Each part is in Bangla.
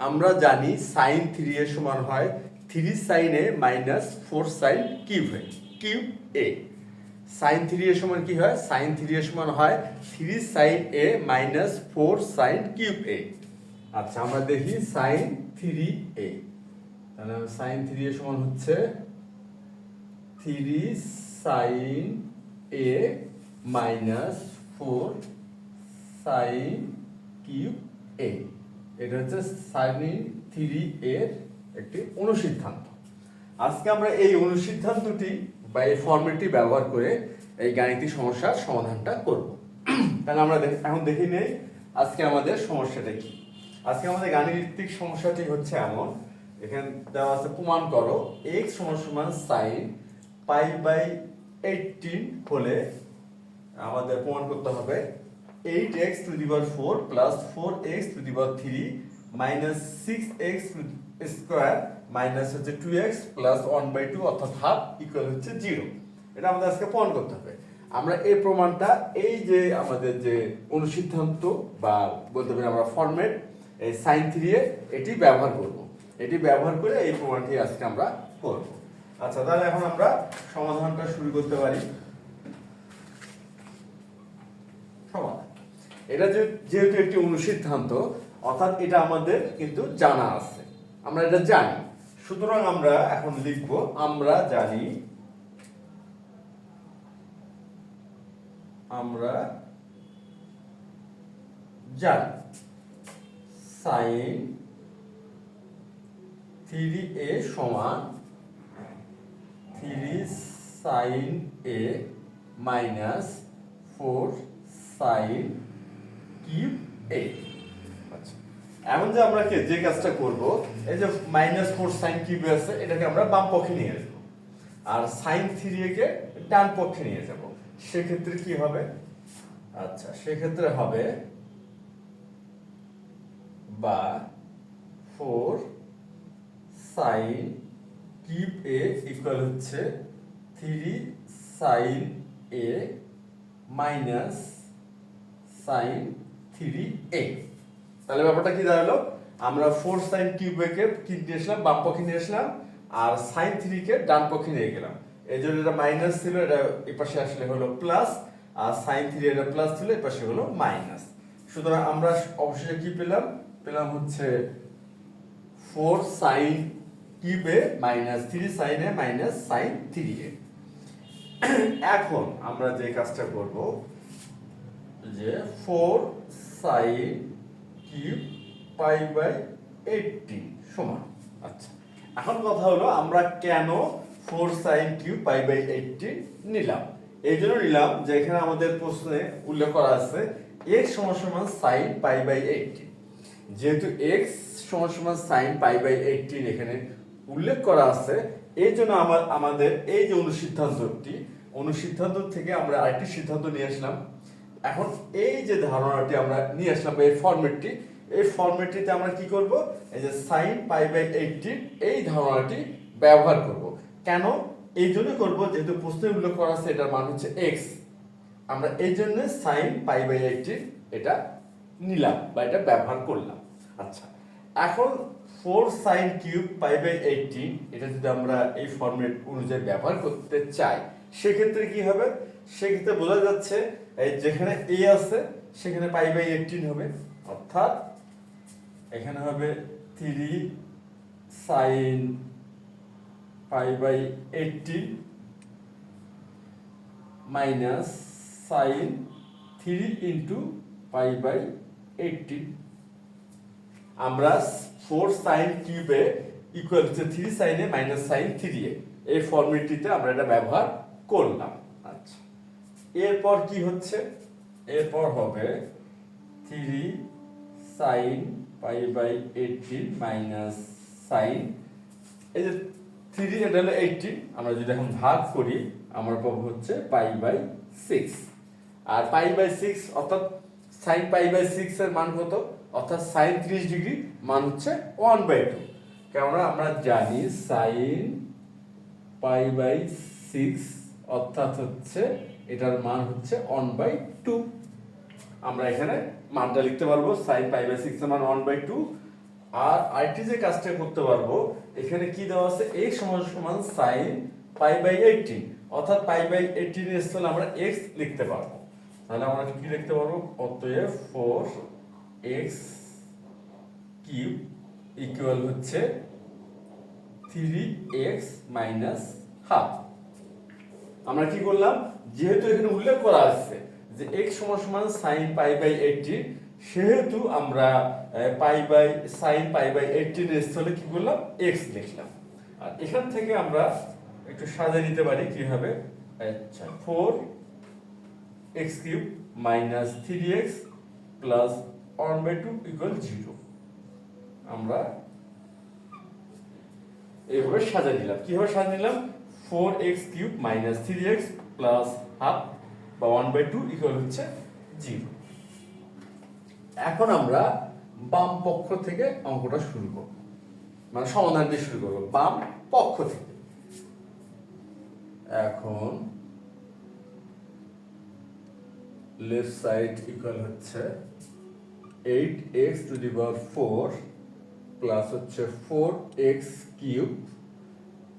আমরা জানি সাইন থ্রি এ সমান হয় three sine A minus four sine cube A cube A sine three এর সমান কি হয়? সাইন থ্রি এর সমান হয় three sine A minus four sine cube A আচ্ছা আমরা দেখি সাইন থ্রি এ তাহলে সাইন থ্রি এর সমান হচ্ছে three sine A minus four sine cube A এটা হচ্ছে সাইনি থ্রি এর একটি অনুসিদ্ধান্ত। আজকে আমরা এই অনুসিদ্ধান্তটি বা এই ফর্মেটটি ব্যবহার করে এই গাণিতিক সমস্যার সমাধানটা করব। তাহলে আমরা এখন দেখি নেই আজকে আমাদের সমস্যাটা কি। আজকে আমাদের গাণিতিক সমস্যাটি হচ্ছে এমন, এখানে দেওয়া আছে প্রমাণ করো এক্স সমান সাইন পাই বাই এইটিন হলে আমাদের প্রমাণ করতে হবে eight x to the power four plus four x to the power three minus six x square minus হচ্ছে two x plus one by two অর্থাৎ হাফ ইকুয়াল হচ্ছে জিরো এটা আমাদের আজকে প্রমাণ করতে হবে। আমরা এই প্রমাণটা, এই যে আমাদের যে অনুসিদ্ধান্ত বা বলতে পারি আমরা ফরম্যাট এই সাইন থ্রি এটি ব্যবহার করব। এটি ব্যবহার করে এই প্রমাণটি আজকে আমরা করব। আচ্ছা তাহলে এখন আমরা সমাধানটা শুরু করতে পারি সমাধান এটা যেহেতু একটি অনুসিদ্ধান্ত, অর্থাৎ এটা আমাদের কিন্তু জানা আছে। আমরা এটা জানি। সুতরাং আমরা এখন লিখব, আমরা জানি আমরা জানি। সাইন থ্রি এ সমান three sine A minus four sine cube A আচ্ছা। এমন যে আমরা যে কাজটা করব, এই যে মাইনাস ফোর সাইন কিউব আছে, এটাকে আমরা বাম পক্ষে নিয়ে আসব। আর সাইন থ্রি কে ডান পক্ষে নিয়ে যাব। সেক্ষেত্রে কি হবে? আচ্ছা সেক্ষেত্রে হবে বা four sine cube A equal হচ্ছে three sine A minus sine three A. তাহলে ব্যাপারটা কি দাঁড়াল? আমরা ফোর সাইন কিউব কে কিনতে আসলাম, বাম পক্ষে নিয়ে আসলাম, আর সাইন থ্রি কে ডান পক্ষে নিয়ে গেলাম। এই জন্য এটা মাইনাস ছিল, এটা এই পাশে আসলে হলো প্লাস আর সাইন থ্রি এটা প্লাস ছিল এই পাশে হলো মাইনাস সুতরাং আমরা অবশ্যই কি পেলাম? পেলাম হচ্ছে four sine কিউবে minus three sine A minus sine three A. এখন আমরা যে কাজটা করব, যে four sine cube pi by eighty সমান। আচ্ছা এখন কথা হলো আমরা কেন four sine cube pi by eighty নিলাম। এই জন্য নিলাম যে এখানে আমাদের প্রশ্নে উল্লেখ করা আছে এক্স সমান সমান সাইন পাই বাই এইটটি যেহেতু এক্স সমান সমান সাইন পাই বাই এইটটিন এখানে উল্লেখ করা আছে, এই জন্য আমার, আমাদের এই যে অনুসিদ্ধান্তটি, অনুসিদ্ধান্ত থেকে আমরা আরেকটি সিদ্ধান্ত নিয়ে আসলাম। এখন এই যে ধারণাটি আমরা নিয়ে আসলাম এই ফরম্যাটটি এই ফরম্যাটটিতে আমরা কি করব? এই যে সাইন পাই বাই এইটটি এই ধারণাটি ব্যবহার করব। কেন? এই জন্য করব, যেহেতু প্রশ্নে উল্লেখ করা আছে, এটার মান হচ্ছে এক্স আমরা এই জন্য সাইন পাই বাই এইটটি এটা নিলাম বা এটা ব্যবহার করলাম। আচ্ছা এখন four sine cube pi by eighteen এটা যদি আমরা এই ফর্মেট অনুযায়ী ব্যবহার করতে চাই, সেক্ষেত্রে কি হবে? সেক্ষেত্রে বোঝা যাচ্ছে এই যেখানে এ আছে, সেখানে পাই বাই এইটটিন হবে। অর্থাৎ এখানে হবে three sine pi by eighteen minus sine three into pi by eighteen আমরা ফোর সাইন কিউবে ইকুয়াল হচ্ছে থ্রি সাইনে মাইনাস সাইন থ্রি এ। এই ফর্মেটটিতে আমরা এটা ব্যবহার করলাম। এরপর কি হচ্ছে? এরপর হবে three sine pi by eighteen minus sine. এই যে থ্রি এটা হলো এইটটিন আমরা যদি এখন ভাগ করি, আমার পাবো হচ্ছে পাই বাই সিক্স। আর পাই বাই সিক্স অর্থাৎ সাইন পাই বাই সিক্স এর মান কত? অর্থাৎ সাইন ত্রিশ ডিগ্রি মান হচ্ছে ওয়ান বাই টু। কেননা আমরা জানি সাইন পাই বাই সিক্স অর্থাৎ হচ্ছে এটার মান হচ্ছে ওয়ান বাই টু আমরা এখানে মানটা লিখতে পারব সাইন পাই বাই সিক্স মান ওয়ান বাই টু আর আরেকটি যে কাজটা করতে পারব, এখানে কি দেওয়া আছে? x সমান সমান সাইন পাই বাই 18 অর্থাৎ পাই বাই 18 এর স্থলে আমরা এক্স লিখতে পারব। তাহলে আমরা কি লিখতে পারব? অতএব ফোর এক্স কিউব ইকুয়াল হচ্ছে থ্রি এক্স মাইনাস হাফ আমরা কি করলাম? যেহেতু এখানে উল্লেখ করা আছে যে x সমান সমান sin পাই বাই 18 সেহেতু আমরা pi by sine pi by 18 এর স্থলে কি করলাম? এক্স লিখলাম। আর এখান থেকে আমরা একটু সাজিয়ে নিতে পারি কি হবে আচ্ছা four x cube minus three x plus one by two equal zero আমরা এইভাবে সাজিয়ে নিলাম। কীভাবে সাজিয়ে নিলাম? Four x cube minus three x plus half বা ওয়ান বাই টু ইকুয়াল হচ্ছে জিরো এখন আমরা বাম পক্ষ থেকে অঙ্কটা শুরু করব। মানে সমাধান দিয়ে শুরু করব, বাম পক্ষ থেকে। এখন লেফট সাইড ইকুয়াল হচ্ছে eight x to the power four plus হচ্ছে four x cube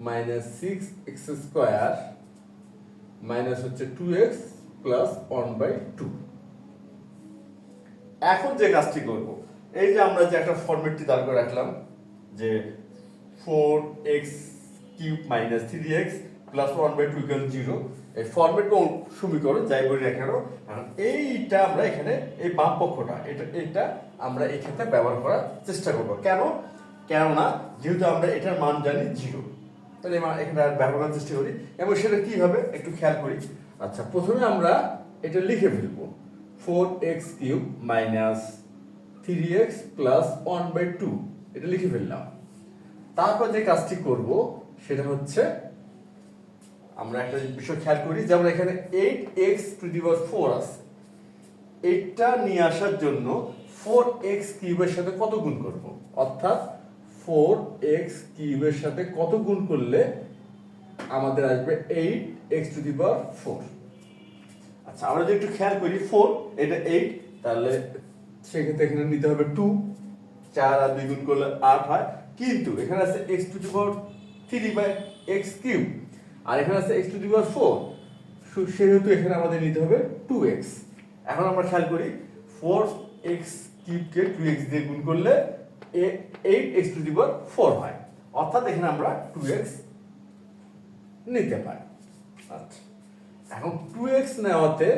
minus six x square minus হচ্ছে two x plus one by two এখন যে কাজটি করব, এই যে আমরা যে একটা ফর্মেটটি দাঁড় করে রাখলাম, যে four x cube minus three x plus one by two equal zero এই ফর্মেট বা সমীকরণ যাই বলি না কেন এইটা আমরা এখানে, এই বাম পক্ষটা, এটা এটা আমরা এই ক্ষেত্রে ব্যবহার করার চেষ্টা করব। কেন? কেননা, যেহেতু আমরা এটার মান জানি জিরো তাহলে এখানে ব্যবহার করার করি। এবং সেটা কি হবে? একটু খেয়াল করি। আচ্ছা প্রথমে আমরা এটা লিখে ফেলব। Four x cube minus three x plus one by two এটা লিখে ফেললাম। তারপর যে কাজটি করব, সেটা হচ্ছে আমরা একটা বিষয় খেয়াল করি যেমন এখানে eight x to the four আছে। এইটা নিয়ে আসার জন্য ফোর এক্স কিউবের সাথে কত গুণ করব? অর্থাৎ ফোর এক্স কিউবের সাথে কত গুণ করলে আমাদের আসবে eight x to the power four আচ্ছা আমরা যদি একটু খেয়াল করি ফোর এটা এইট তাহলে সেক্ষেত্রে এখানে নিতে হবে টু চার আর দুই গুণ করলে আট হয়। কিন্তু এখানে আছে x to the power three by x cube আর এখানে আছে x to the power four সেহেতু এখানে আমাদের নিতে হবে টু এক্স এখন আমরা খেয়াল করি ফোর এক্স কিউবকে টু এক্স দিয়ে গুণ করলে eight x to the four হয়। অর্থাৎ এখানে আমরা টু এক্স নিতে পারি। আচ্ছা। এখন টু এক্স নেওয়াতে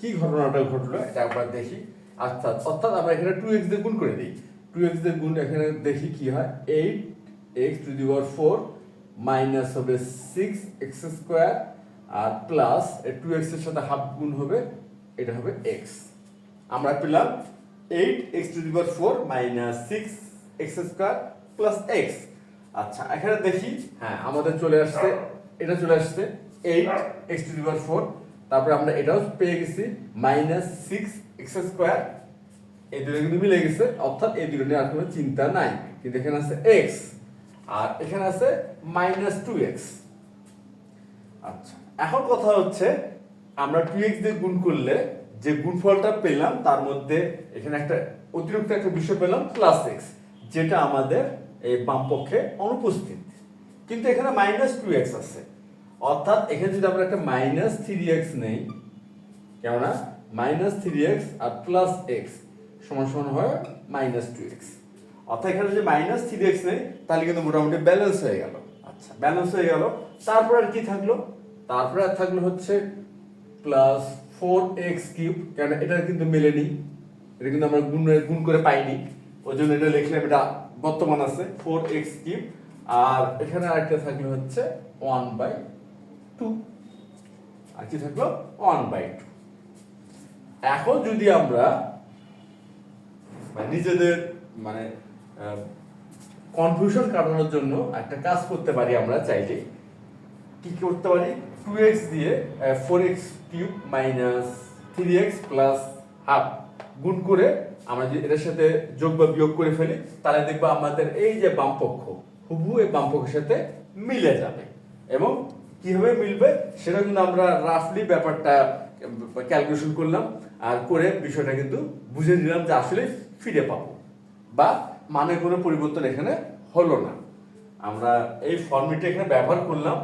কি ঘটনাটা ঘটলো এটা একবার দেখি। অর্থাৎ অর্থাৎ আমরা এখানে টু এক্স দিয়ে গুণ করে দিই। টু এক্স দিয়ে গুণ এখানে দেখি কি হয়? Eight x to the power four minus হবে সিক্স এক্স স্কোয়ার আর প্লাস টু এক্সের সাথে হাফ গুণ হবে, এটা হবে এক্স আমরা পেলাম eight x to the power four minus six x square plus x. আচ্ছা এখানে দেখি হ্যাঁ আমাদের চলে আসছে, এটা চলে আসছে eight x to the power four. তারপরে আমরা এটাও পেয়ে গেছি মাইনাস সিক্স এক্স স্কোয়ার। এই দুটো কিন্তু মিলে গেছে, অর্থাৎ এই দুটো নিয়ে আর কোনো চিন্তা নাই। কিন্তু এখানে আছে এক্স, আর এখানে আছে মাইনাস টু এক্স। আচ্ছা এখন কথা হচ্ছে, আমরা টু এক্স দিয়ে গুণ করলে যে গুণফলটা পেলাম, তার মধ্যে এখানে একটা অতিরিক্ত একটা বিষয় পেলাম, প্লাস এক্স। যেটা আমাদের এই বাম পক্ষে অনুপস্থিত। কিন্তু এখানে মাইনাস টু এক্স আছে। অর্থাৎ এখানে যদি আমরা একটা মাইনাস থ্রি এক্স নেই, কেননা মাইনাস থ্রি এক্স আর প্লাস এক্স সমান সমান হয় মাইনাস টু এক্স অর্থাৎ এখানে যদি মাইনাস থ্রি এক্স নেই, তাহলে কিন্তু মোটামুটি ব্যালেন্স হয়ে গেল। আচ্ছা ব্যালেন্স হয়ে গেল। তারপর আর কি থাকল? তারপরে আর থাকল হচ্ছে প্লাস ফোর এক্স কিউব কেন এটা কিন্তু মেলেনি। এটা কিন্তু আমরা গুণ গুণ করে পাইনি। ওই জন্য এটা লিখলাম এটা বর্তমান আছে ফোর এক্স কিউব আর এখানে আরেকটা থাকল হচ্ছে ওয়ান বাই টু আর কি থাকল? ওয়ান বাই টু এখন যদি আমরা মানে নিজেদের মানে কনফিউশন কাটানোর জন্য একটা কাজ করতে পারি আমরা চাইলে, কি করতে পারি? টু এক্স দিয়ে four x cube minus three x plus half গুণ করে আমরা যদি এদের সাথে যোগ বা বিয়োগ করে ফেলি, তাহলে দেখব আমাদের এই যে বামপক্ষ, হুবহু এই বামপক্ষের সাথে মিলে যাবে। এবং কীভাবে মিলবে, সেটা কিন্তু আমরা রাফলি ব্যাপারটা ক্যালকুলেশন করলাম, আর করে বিষয়টা কিন্তু বুঝে নিলাম যে আসলে ফিরে পাবো, বা মানে কোনো পরিবর্তন এখানে হলো না। আমরা এই ফর্মেটে এখানে ব্যবহার করলাম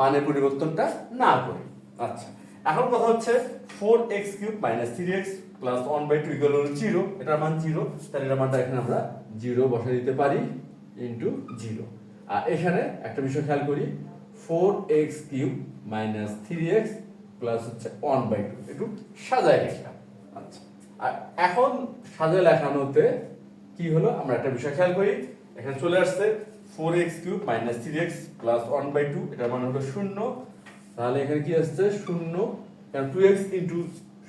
মানে পরিবর্তনটা না করে। আচ্ছা এখন কথা হচ্ছে four x cube minus three x plus one by two equal হলো জিরো এটার মান জিরো তাহলে এটার মানটা এখানে আমরা জিরো বসে দিতে পারি ইন্টু জিরো আর এখানে একটা বিষয় খেয়াল করি four x cube minus three x plus হচ্ছে ওয়ান বাই টু একটু সাজায় লিখলাম আচ্ছা আর এখন সাজায় লেখানোতে কি হলো? আমরা একটা বিষয় খেয়াল করি, এখানে চলে আসছে four x cube minus three x plus one by two এটার মানে হলো শূন্য। তাহলে এখানে কি আসছে? শূন্য টু এক্স ইন্টু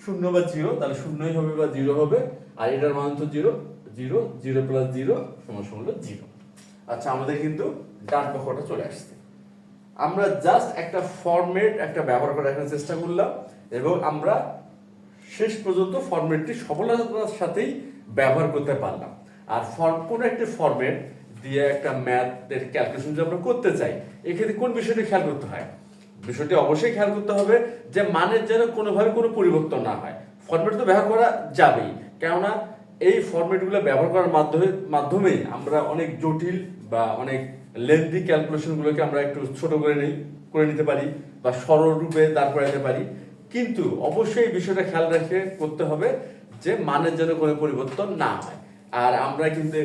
শূন্য বা জিরো, তাহলে শূন্যই হবে বা জিরো হবে, আর এটার মান তো zero zero zero plus zero সমান সমান জিরো। আচ্ছা আমাদের কিন্তু ডান পক্ষটা চলে আসছে। আমরা জাস্ট একটা ফরম্যাট একটা ব্যবহার করার এখানে চেষ্টা করলাম, এবং আমরা শেষ পর্যন্ত ফরম্যাটটি সফলতার সাথেই ব্যবহার করতে পারলাম। আর ফর কোনো একটি ফরম্যাট দিয়ে একটা ম্যাথের ক্যালকুলেশন যদি আমরা করতে চাই, এক্ষেত্রে কোন বিষয়টি খেয়াল করতে হয়? বিষয়টি অবশ্যই খেয়াল করতে হবে যে মানের যেন কোনোভাবে কোনো পরিবর্তন না হয়। ফরম্যাট তো ব্যবহার করা যাবেই। কেননা এই ফরম্যাটগুলো ব্যবহার করার মাধ্যমে মাধ্যমেই আমরা অনেক জটিল বা অনেক লেন্দি ক্যালকুলেশনগুলোকে আমরা একটু ছোট করে নিই, করে নিতে পারি বা সরল রূপে দাঁড় করাতে পারি। কিন্তু অবশ্যই এই বিষয়টা খেয়াল রেখে করতে হবে যে মানের যেন কোনো পরিবর্তন না হয়। আর আমরা কিন্তু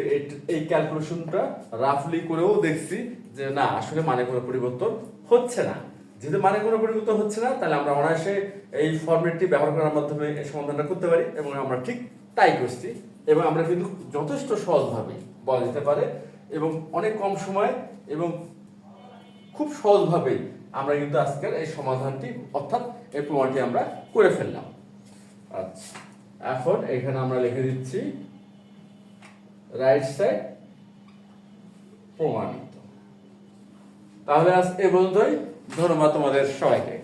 এই ক্যালকুলেশনটা রাফলি করেও দেখছি যে না, আসলে মানে কোনো পরিবর্তন হচ্ছে না। যেহেতু মানে কোনো পরিবর্তন হচ্ছে না, তাহলে আমরা অনায়াসে এই ফরম্যাটটি ব্যবহার করার মাধ্যমে এই সমাধানটা করতে পারি এবং আমরা ঠিক তাই করছি। এবং আমরা কিন্তু যথেষ্ট সহজভাবে বলা যেতে পারে এবং অনেক কম সময় এবং খুব সহজভাবেই আমরা কিন্তু আজকের এই সমাধানটি অর্থাৎ এই প্রমাণটি আমরা করে ফেললাম। আচ্ছা এখন এখানে আমরা লিখে দিচ্ছি রাইট সাইড প্রমাণিত। তাহলে আজ এ পর্যন্তই। ধন্যবাদ তোমাদের সবাইকে।